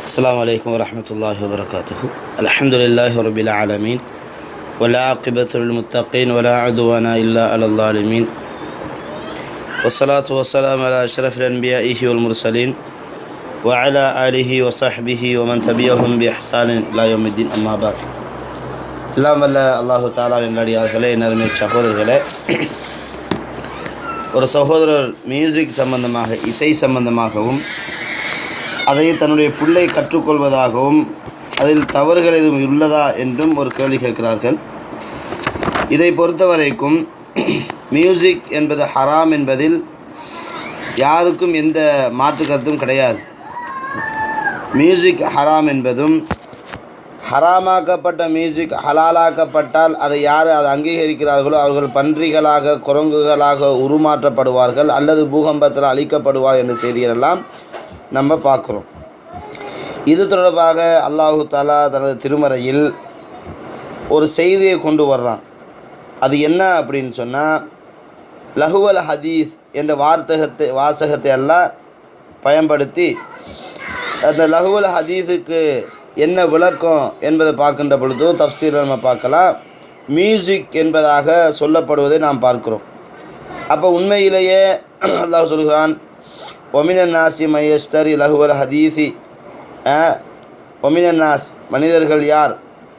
السلام عليكم ورحمة الله وبركاته الحمد لله رب العالمين والعاقبة للمتقين ولا عدوان إلا على الظالمين والصلاة والسلام على أشرف الأنبياء والمرسلين وعلى آله وصحبه ومن تبعهم بإحسان إلى يوم الدين أما بعد எல்லாம் வல்ல அல்லாஹு தாலாவின் அடியார்களே நறுமை சகோதரர்களே ஒரு சகோதரர் மியூசிக் சம்பந்தமாக இசை சம்பந்தமாகவும் அதை தன்னுடைய பிள்ளை கற்றுக்கொள்வதாகவும் அதில் தவறுகள் எதுவும் உள்ளதா என்றும் ஒரு கேள்வி கேட்கிறார்கள். இதை பொறுத்தவரைக்கும் மியூசிக் என்பது ஹராம் என்பதில் யாருக்கும் எந்த மாற்று கருத்தும் கிடையாது. மியூசிக் ஹராம் என்பதும் ஹராமாக்கப்பட்ட மியூசிக் ஹலாலாக்கப்பட்டால் அதை யார் அதை அங்கீகரிக்கிறார்களோ அவர்கள் பன்றிகளாக குரங்குகளாக உருமாற்றப்படுவார்கள் அல்லது பூகம்பத்தில் அழிக்கப்படுவார் என்ற செய்திகளெல்லாம் நம்ம பார்க்குறோம். இது தொடர்பாக அல்லாஹு தாலா தனது திருமறையில் ஒரு செய்தியை கொண்டு வர்றான். அது என்ன அப்படின்னு சொன்னால் லகுவல் ஹதீஸ் என்ற வார்த்தகத்தை வாசகத்தை எல்லாம் பயன்படுத்தி அந்த லகுவல் ஹதீஸுக்கு என்ன விளக்கம் என்பதை பார்க்கின்ற பொழுது தப்சீரை நம்ம பார்க்கலாம். மியூசிக் என்பதாக சொல்லப்படுவதை நாம் பார்க்கிறோம். அப்போ உண்மையிலேயே அல்லாஹ் சொல்கிறான் ஒமினன் நாசி மையஸ்தரி லகுவல் ஹதீசி ஒமினன்னாஸ் மனிதர்கள் யார்؟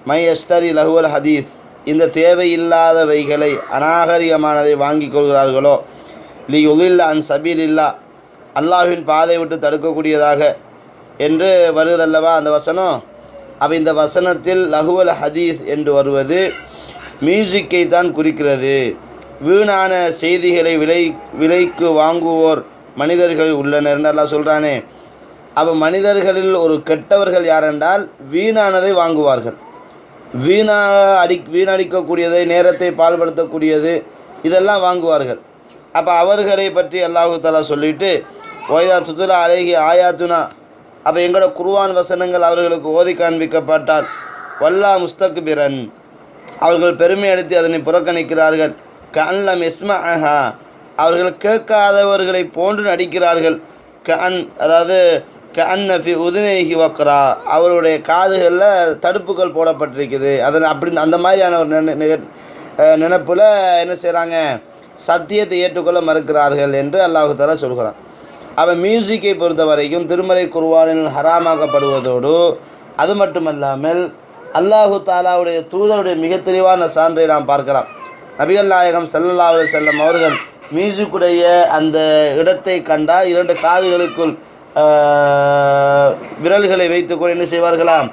மையஸ்தரி இலகுவல் ஹதீஸ் இந்த தேவையில்லாதவைகளை அநாகரிகமானதை வாங்கி கொள்கிறார்களோ؟ லி உதில்லா அன் சபீல் இல்லா அல்லாஹின் பாதை விட்டு தடுக்கக்கூடியதாக என்று வருவதல்லவா அந்த வசனம்؟ அப்போ இந்த வசனத்தில் லகுவல் ஹதீஸ் என்று வருவது மியூசிக்கை தான் குறிக்கிறது. வீணான செய்திகளை விலை விலைக்கு வாங்குவோர் மனிதர்கள் உள்ளனர் நல்லா சொல்கிறானே அப்போ மனிதர்களில் ஒரு கெட்டவர்கள் யாரென்றால் வீணானதை வாங்குவார்கள். வீணா அடி வீணடிக்கக்கூடியதை நேரத்தை பால்படுத்தக்கூடியது இதெல்லாம் வாங்குவார்கள். அப்போ அவர்களை பற்றி அல்லாஹு தாலா சொல்லிவிட்டு ஒய்தா துத்துலா அழகி ஆயாத்துனா. அப்போ எங்களோட குருவான் வசனங்கள் அவர்களுக்கு ஓதி காண்பிக்கப்பட்டால் வல்லா முஸ்தக்பிரன். அவர்கள் பெருமை அடித்து அதனை புறக்கணிக்கிறார்கள். கன்லம் எஸ்மஹா அவர்கள் கேட்காதவர்களை போன்று நடிக்கிறார்கள். கன் அதாவது கன் நஃபி உதுநேகி வக்கரா அவருடைய காதுகளில் தடுப்புகள் போடப்பட்டிருக்குது. அதன் அப்படி அந்த மாதிரியான ஒரு நினைப்பில் நினப்பில் என்ன செய்கிறாங்க சத்தியத்தை ஏற்றுக்கொள்ள மறுக்கிறார்கள் என்று அல்லாஹு தாலா சொல்கிறான். அவன் மியூசிக்கை பொறுத்த வரைக்கும் திருமலை ஹராமாக்கப்படுவதோடு அது மட்டுமல்லாமல் அல்லாஹு தாலாவுடைய தூதருடைய மிக தெளிவான சான்றை நாம் பார்க்கலாம். நபிகள் நாயகம் சல்லல்லா செல்லம் அவர்கள் மியூசிக்குடைய அந்த இடத்தை கண்டால் இரண்டு காதுகளுக்குள் விரல்களை வைத்துக்கொண்டு என்ன செய்வார்களாம்?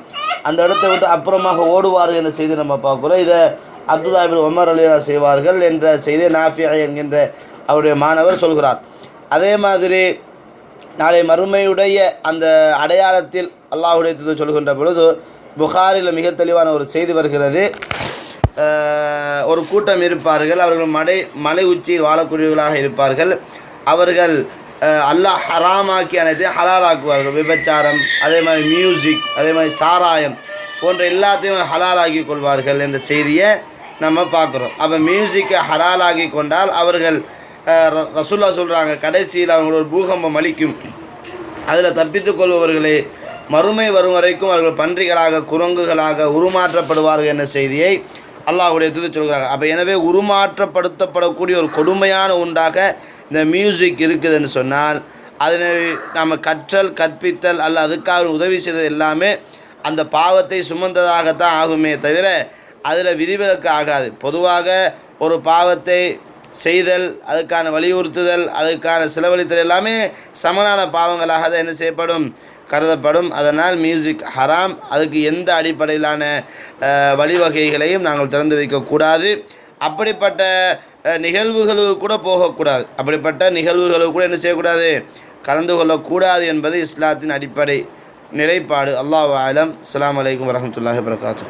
அந்த இடத்தை விட்டு அப்புறமாக ஓடுவார்கள் என்ற செய்தி நம்ம பார்க்குறோம். இதை அப்துல்லாபின் உமர் அலியா செய்வார்கள் என்ற செய்தியை நாஃபியா என்கின்ற அவருடைய மாணவர் சொல்கிறார். அதே மாதிரி நாளை மறுமையுடைய அந்த அடையாளத்தில் அல்லாஹுடைய சொல்கின்ற பொழுது புகாரில் மிக தெளிவான ஒரு செய்தி வருகிறது. ஒரு கூட்டம் இருப்பார்கள். அவர்கள் மலை மலை உச்சியில் வாழக்கூடியவர்களாக இருப்பார்கள். அவர்கள் அல்லாஹ் ஹராமாக்கி அனைத்தையும் ஹலாலாக்குவார்கள். விபச்சாரம் அதே மாதிரி மியூசிக் அதே மாதிரி சாராயம் போன்ற எல்லாத்தையும் ஹலாலாக்கி கொள்வார்கள் என்ற செய்தியை நம்ம பார்க்குறோம். அப்போ மியூசிக்கை ஹலாலாகி கொண்டால் அவர்கள் ரசுல்லா சொல்கிறாங்க கடைசியில் அவங்களோட பூகம்பம் அளிக்கும். அதில் தப்பித்து கொள்பவர்களே மறுமை வரும் வரைக்கும் அவர்கள் பன்றிகளாக குரங்குகளாக உருமாற்றப்படுவார்கள் என்ற செய்தியை அல்லாஹுடைய தூது சொல்கிறாங்க அப்போ எனவே உருமாற்றப்படுத்தப்படக்கூடிய ஒரு கொடுமையான ஒன்றாக இந்த மியூசிக் இருக்குதுன்னு சொன்னால் அதனை நம்ம கற்றல் கற்பித்தல் அல்ல அதுக்காக உதவி செய்தது எல்லாமே அந்த பாவத்தை சுமந்ததாகத்தான் ஆகுமே தவிர அதில் விதிவிலக்கு ஆகாது. பொதுவாக ஒரு பாவத்தை செய்தல் அதுக்கான வலியுறுத்துதல் அதுக்கான செலவழித்தல் எல்லாமே சமனான பாவங்களாக தான் என்ன செய்யப்படும்? கருதப்படும். அதனால் மியூசிக் ஹராம் அதுக்கு எந்த அடிப்படையிலான வழிவகைகளையும் நாங்கள் திறந்து வைக்கக்கூடாது அப்படிப்பட்ட நிகழ்வுகளுக்கு கூட போகக்கூடாது அப்படிப்பட்ட நிகழ்வுகளுக்கு கூட என்ன செய்யக்கூடாது? கலந்து கொள்ளக்கூடாது என்பது இஸ்லாத்தின் அடிப்படை நிலைப்பாடு. அல்லாஹ் ஆலம் அலாம் வலைக்கம் வரமத்துல்லாஹி வரகாத்தூ